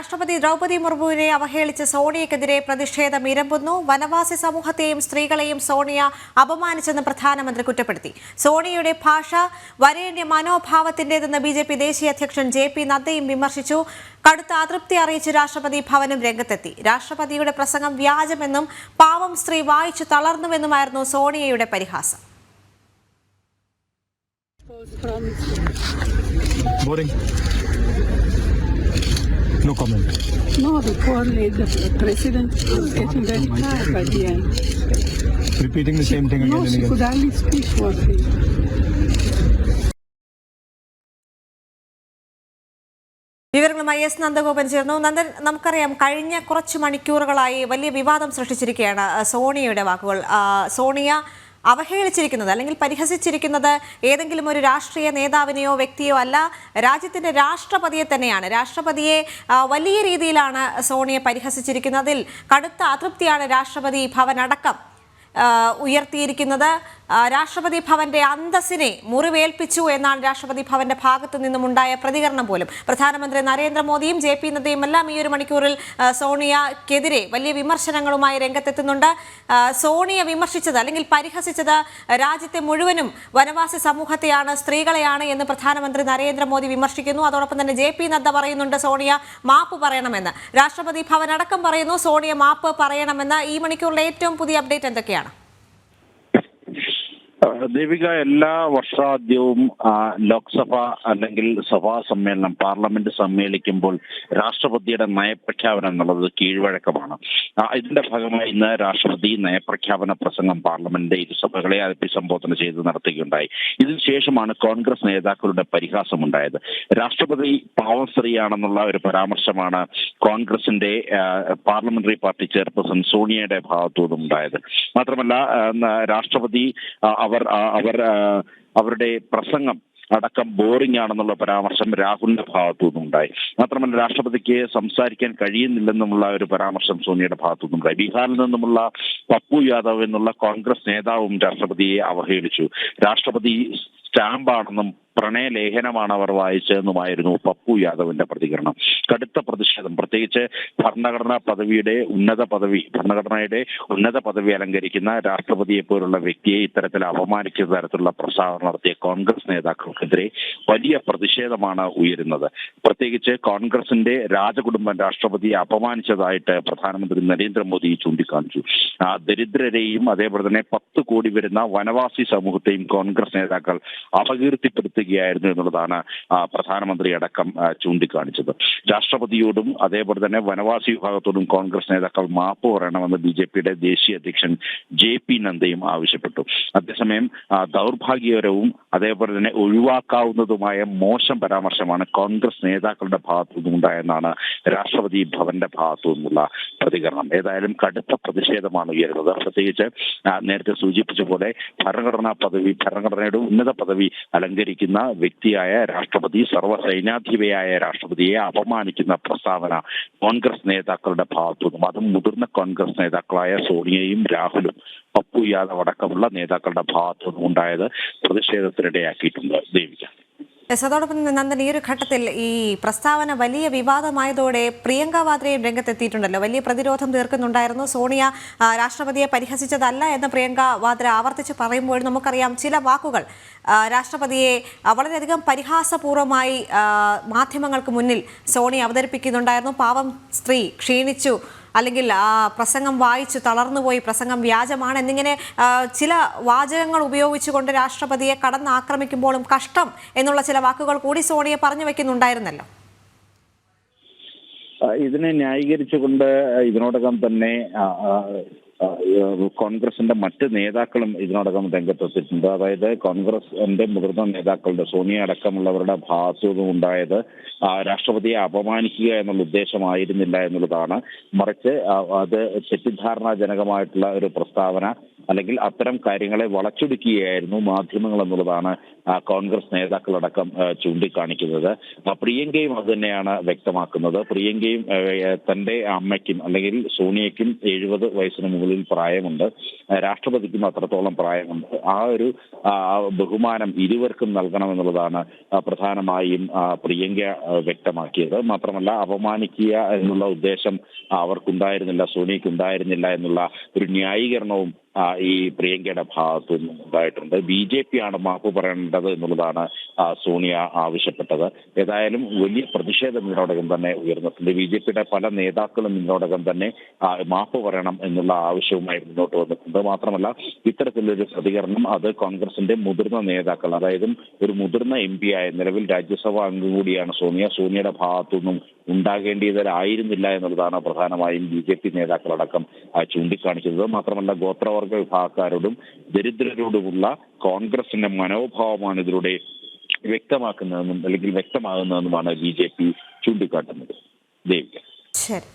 രാഷ്ട്രപതി ദ്രൗപദി മുർമുവിനെ അവഹേളിച്ച് സോണിയക്കെതിരെ പ്രതിഷേധം ഇരമ്പുന്നു. വനവാസി സമൂഹത്തെയും സ്ത്രീകളെയും സോണിയ അപമാനിച്ചെന്ന് പ്രധാനമന്ത്രി കുറ്റപ്പെടുത്തി. സോണിയയുടെ ഭാഷ വരേണ്യ മനോഭാവത്തിന്റേതെന്ന് ബി ജെ പി ദേശീയ അധ്യക്ഷൻ ജെ പി നദ്ദയും വിമർശിച്ചു. കടുത്ത അതൃപ്തി അറിയിച്ച് രാഷ്ട്രപതി ഭവനും രംഗത്തെത്തി. രാഷ്ട്രപതിയുടെ പ്രസംഗം വ്യാജമെന്നും പാവം സ്ത്രീ വായിച്ചു തളർന്നുവെന്നുമായിരുന്നു സോണിയയുടെ പരിഹാസം. Boring. No comment. No, the poor lady, the president was getting very tired by the end. Repeating the she, same thing again No, and she again. could hardly speak for me. വിവരങ്ങളുമായി S Nandagopan ചേർന്നു നന്ദൻ നമുക്കറിയാം കഴിഞ്ഞ കുറച്ച് മണിക്കൂറുകളായി വലിയ വിവാദം സൃഷ്ടിച്ചിരിക്കുകയാണ് സോണിയയുടെ വാക്കുകൾ സോണിയ അവഹേളിച്ചിരിക്കുന്നത് അല്ലെങ്കിൽ പരിഹസിച്ചിരിക്കുന്നത് ഏതെങ്കിലും ഒരു രാഷ്ട്രീയ നേതാവിനെയോ വ്യക്തിയോ അല്ല രാജ്യത്തിന്റെ രാഷ്ട്രപതിയെ തന്നെയാണ്. രാഷ്ട്രപതിയെ വലിയ രീതിയിലാണ് സോണിയെ പരിഹസിച്ചിരിക്കുന്നതിൽ കടുത്ത അതൃപ്തിയാണ് രാഷ്ട്രപതി ഭവൻ അടക്കം ഉയർത്തിയിരിക്കുന്നത്. രാഷ്ട്രപതി ഭവന്റെ അന്തസ്സിനെ മുറിവേൽപ്പിച്ചു എന്നാണ് രാഷ്ട്രപതി ഭവന്റെ ഭാഗത്തു നിന്നുമുണ്ടായ പ്രതികരണം പോലും. പ്രധാനമന്ത്രി നരേന്ദ്രമോദിയും ജെ പി നദ്ദയും എല്ലാം ഈ ഒരു മണിക്കൂറിൽ സോണിയക്കെതിരെ വലിയ വിമർശനങ്ങളുമായി രംഗത്തെത്തുന്നുണ്ട്. സോണിയ വിമർശിച്ചത് അല്ലെങ്കിൽ പരിഹസിച്ചത് രാജ്യത്തെ മുഴുവനും വനവാസി സമൂഹത്തെയാണ് സ്ത്രീകളെയാണ് എന്ന് പ്രധാനമന്ത്രി നരേന്ദ്രമോദി വിമർശിക്കുന്നു. അതോടൊപ്പം തന്നെ ജെ പി നദ്ദ പറയുന്നുണ്ട് സോണിയ മാപ്പ് പറയണമെന്ന്. രാഷ്ട്രപതി ഭവൻ അടക്കം പറയുന്നു സോണിയ മാപ്പ് പറയണമെന്ന്. ഈ മണിക്കൂറിലെ ഏറ്റവും പുതിയ അപ്ഡേറ്റ് എന്തൊക്കെയാണ്? ദേവിക എല്ലാ വർഷാദ്യവും ലോക്സഭ അല്ലെങ്കിൽ സഭാ സമ്മേളനം പാർലമെന്റ് സമ്മേളിക്കുമ്പോൾ രാഷ്ട്രപതിയുടെ നയപ്രഖ്യാപനം എന്നുള്ളത് കീഴ്വഴക്കമാണ്. ഇതിന്റെ ഭാഗമായി ഇന്ന് രാഷ്ട്രപതി നയപ്രഖ്യാപന പ്രസംഗം പാർലമെന്റിന്റെ ഇരുസഭകളെ അഭിസംബോധന ചെയ്ത് നടത്തുകയുണ്ടായി. ഇതിനുശേഷമാണ് കോൺഗ്രസ് നേതാക്കളുടെ പരിഹാസമുണ്ടായത്. രാഷ്ട്രപതി പാവം സ്ത്രീയാണെന്നുള്ള ഒരു പരാമർശമാണ് കോൺഗ്രസിന്റെ പാർലമെന്ററി പാർട്ടി ചെയർപേഴ്സൺ സോണിയയുടെ ഭാഗത്തു നിന്നുണ്ടായത് മാത്രമല്ല രാഷ്ട്രപതി അവർ അവർ അവരുടെ പ്രസംഗം അടക്കം ബോറിംഗ് ആണെന്നുള്ള പരാമർശം രാഹുലിന്റെ ഭാഗത്തു നിന്നുണ്ടായി മാത്രമല്ല രാഷ്ട്രപതിക്ക് സംസാരിക്കാൻ കഴിയുന്നില്ലെന്നുമുള്ള ഒരു പരാമർശം സോണിയുടെ ഭാഗത്തു നിന്നുണ്ടായി ബീഹാറിൽ നിന്നുമുള്ള പപ്പു യാദവ് എന്നുള്ള കോൺഗ്രസ് നേതാവും രാഷ്ട്രപതിയെ അവഹേളിച്ചു. രാഷ്ട്രപതി സ്റ്റാമ്പാണെന്നും പ്രണയലേഖനമാണ് അവർ വായിച്ചതെന്നുമായിരുന്നു പപ്പു യാദവിന്റെ പ്രതികരണം. കടുത്ത പ്രതിഷേധം. പ്രത്യേകിച്ച് ഭരണഘടനാ പദവിയുടെ ഉന്നത പദവി ഭരണഘടനയുടെ ഉന്നത പദവി അലങ്കരിക്കുന്ന രാഷ്ട്രപതിയെ പോലുള്ള വ്യക്തിയെ ഇത്തരത്തിൽ അപമാനിക്കുന്ന തരത്തിലുള്ള പ്രസ്താവന നടത്തിയ കോൺഗ്രസ് നേതാക്കൾക്കെതിരെ വലിയ പ്രതിഷേധമാണ് ഉയരുന്നത്. പ്രത്യേകിച്ച് കോൺഗ്രസിന്റെ രാജകുടുംബം രാഷ്ട്രപതിയെ അപമാനിച്ചതായിട്ട് പ്രധാനമന്ത്രി നരേന്ദ്രമോദി ചൂണ്ടിക്കാണിച്ചു. ആ, ദരിദ്രരെയും അതേപോലെ തന്നെ പത്ത് കോടി വരുന്ന വനവാസി സമൂഹത്തെയും കോൺഗ്രസ് നേതാക്കൾ അപകീർത്തിപ്പെടുത്തുകയായിരുന്നു എന്നുള്ളതാണ് പ്രധാനമന്ത്രി അടക്കം ചൂണ്ടിക്കാണിച്ചത്. രാഷ്ട്രപതിയോടും അതേപോലെ തന്നെ വനവാസി വിഭാഗത്തോടും കോൺഗ്രസ് നേതാക്കൾ മാപ്പ് പറയണമെന്ന് ബി ജെ പിയുടെ ദേശീയ അധ്യക്ഷൻ ജെ പി നദ്ദയും ആവശ്യപ്പെട്ടു. അതേസമയം ദൗർഭാഗ്യകരവും അതേപോലെ തന്നെ ഒഴിവാക്കാവുന്നതുമായ മോശം പരാമർശമാണ് കോൺഗ്രസ് നേതാക്കളുടെ ഭാഗത്തു നിന്നുണ്ടായെന്നാണ് രാഷ്ട്രപതി ഭവന്റെ ഭാഗത്തു നിന്നുള്ള പ്രതികരണം. ഏതായാലും കടുത്ത പ്രതിഷേധമാണ് ഉയരുന്നത്. പ്രത്യേകിച്ച് നേരത്തെ സൂചിപ്പിച്ച പോലെ ഭരണഘടനാ പദവി ഭരണഘടനയുടെ ഉന്നത പദവി അലങ്കരിക്കുന്ന വ്യക്തിയായ രാഷ്ട്രപതി സർവസൈനാധിപയായ രാഷ്ട്രപതിയെ അപമാനിക്കുന്ന പ്രസ്താവന കോൺഗ്രസ് നേതാക്കളുടെ ഭാഗത്തു നിന്നും അതും മുതിർന്ന കോൺഗ്രസ് നേതാക്കളായ സോണിയയും രാഹുലും പപ്പു യാദവ് അടക്കമുള്ള നേതാക്കളുടെ ഭാഗത്തു നിന്നും ഉണ്ടായത് പ്രതിഷേധത്തിനിടയാക്കിയിട്ടുണ്ട്. ദേവിക. അതോടൊപ്പം നന്ദൻ ഈ ഒരു ഘട്ടത്തിൽ ഈ പ്രസ്താവന വലിയ വിവാദമായതോടെ പ്രിയങ്ക വാദ്രയും രംഗത്തെത്തിയിട്ടുണ്ടല്ലോ. വലിയ പ്രതിരോധം തീർക്കുന്നുണ്ടായിരുന്നു. സോണിയ രാഷ്ട്രപതിയെ പരിഹസിച്ചതല്ല എന്ന് പ്രിയങ്ക വാദ്ര ആവർത്തിച്ച് പറയുമ്പോഴും നമുക്കറിയാം ചില വാക്കുകൾ രാഷ്ട്രപതിയെ വളരെയധികം പരിഹാസപൂർവമായി മാധ്യമങ്ങൾക്ക് മുന്നിൽ സോണി അവതരിപ്പിക്കുന്നുണ്ടായിരുന്നു. പാവം സ്ത്രീ ക്ഷീണിച്ചു അല്ലെങ്കിൽ പ്രസംഗം വായിച്ചു തളർന്നുപോയി പ്രസംഗം വ്യാജമാണ് എന്നിങ്ങനെ ചില വാചകങ്ങൾ ഉപയോഗിച്ചുകൊണ്ട് രാഷ്ട്രപതിയെ കടന്നാക്രമിക്കുമ്പോഴും കഷ്ടം എന്നുള്ള ചില വാക്കുകൾ കൂടി സോണിയെ പറഞ്ഞു വെക്കുന്നുണ്ടായിരുന്നല്ലോ. ഇതിനെ ന്യായീകരിച്ചുകൊണ്ട് ഇതിനോടകം തന്നെ കോൺഗ്രസിന്റെ മറ്റ് നേതാക്കളും ഇതിനോടകം രംഗത്തെത്തിയിട്ടുണ്ട്. അതായത് കോൺഗ്രസിന്റെ മുതിർന്ന നേതാക്കളുടെ സോണിയ അടക്കമുള്ളവരുടെ ഭാഗത്തു ആ, രാഷ്ട്രപതിയെ അപമാനിക്കുക എന്നുള്ള ഉദ്ദേശമായിരുന്നില്ല എന്നുള്ളതാണ്. മറിച്ച് അത് തെറ്റിദ്ധാരണാജനകമായിട്ടുള്ള ഒരു പ്രസ്താവന. അല്ലെങ്കിൽ അത്തരം കാര്യങ്ങളെ വളച്ചൊടുക്കുകയായിരുന്നു മാധ്യമങ്ങൾ എന്നുള്ളതാണ് കോൺഗ്രസ് നേതാക്കളടക്കം ചൂണ്ടിക്കാണിക്കുന്നത്. പ്രിയങ്കയും അത് തന്നെയാണ് വ്യക്തമാക്കുന്നത്. പ്രിയങ്കയും തന്റെ അമ്മയ്ക്കും അല്ലെങ്കിൽ സോണിയയ്ക്കും എഴുപത് വയസ്സിന് മുകളിൽ പ്രായമുണ്ട്. രാഷ്ട്രപതിക്കും അത്രത്തോളം പ്രായമുണ്ട്. ആ ഒരു ബഹുമാനം ഇരുവർക്കും നൽകണമെന്നുള്ളതാണ് പ്രധാനമായും പ്രിയങ്ക വ്യക്തമാക്കിയത്. മാത്രമല്ല അപമാനിക്കുക എന്നുള്ള ഉദ്ദേശം അവർക്കുണ്ടായിരുന്നില്ല സോണിയയ്ക്ക് ഉണ്ടായിരുന്നില്ല എന്നുള്ള ഒരു ന്യായീകരണവും ഈ പ്രിയങ്കയുടെ ഭാഗത്തു നിന്നും ഉണ്ടായിട്ടുണ്ട്. ബി ജെ പി ആണ് മാപ്പ് പറയേണ്ടത് എന്നുള്ളതാണ് സോണിയ ആവശ്യപ്പെട്ടത്. ഏതായാലും വലിയ പ്രതിഷേധം ഇതിനോടകം തന്നെ ഉയർന്നിട്ടുണ്ട്. ബി ജെ പിയുടെ പല നേതാക്കളും ഇതിനോടകം തന്നെ മാപ്പ് പറയണം എന്നുള്ള ആവശ്യവുമായി മുന്നോട്ട് വന്നിട്ടുണ്ട്. മാത്രമല്ല ഇത്തരത്തിലൊരു പ്രതികരണം അത് കോൺഗ്രസിന്റെ മുതിർന്ന നേതാക്കൾ അതായത് ഒരു മുതിർന്ന എം പി ആയ നിലവിൽ രാജ്യസഭാ അംഗം കൂടിയാണ് സോണിയ. സോണിയയുടെ ഭാഗത്തുനിന്നും ഉണ്ടാകേണ്ടിയതായിരുന്നില്ല എന്നുള്ളതാണ് പ്രധാനമായും ബി ജെ പി നേതാക്കളടക്കം ചൂണ്ടിക്കാണിച്ചത് മാത്രമല്ല ഗോത്രവർഗ വിഭാഗക്കാരോടും ദരിദ്രരോടുമുള്ള കോൺഗ്രസിന്റെ മനോഭാവമാണ് ഇതിലൂടെ വ്യക്തമാക്കുന്നതെന്നും അല്ലെങ്കിൽ വ്യക്തമാകുന്നതെന്നുമാണ് ബി ജെ പി ചൂണ്ടിക്കാട്ടുന്നത്. ദേവിക. ശരി.